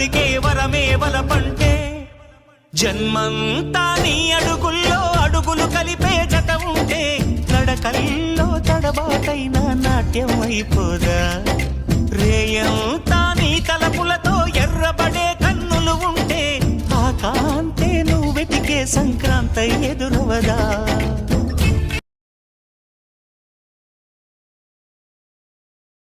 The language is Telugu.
అడగక దొరికే వరమే వలపంటే జన్మంతా నీ అడుగుల్లో అడుగులు కలిపే జత ఉంటే నడకల్లో తడబాటైన నాట్యం అయిపోదా? రేయంతా నీ తలపులతో ఎర్రబడే కన్నులు ఉంటే ఆ కాంతే నువ్వు వెతికే సంక్రాంతి ఎదురవదా?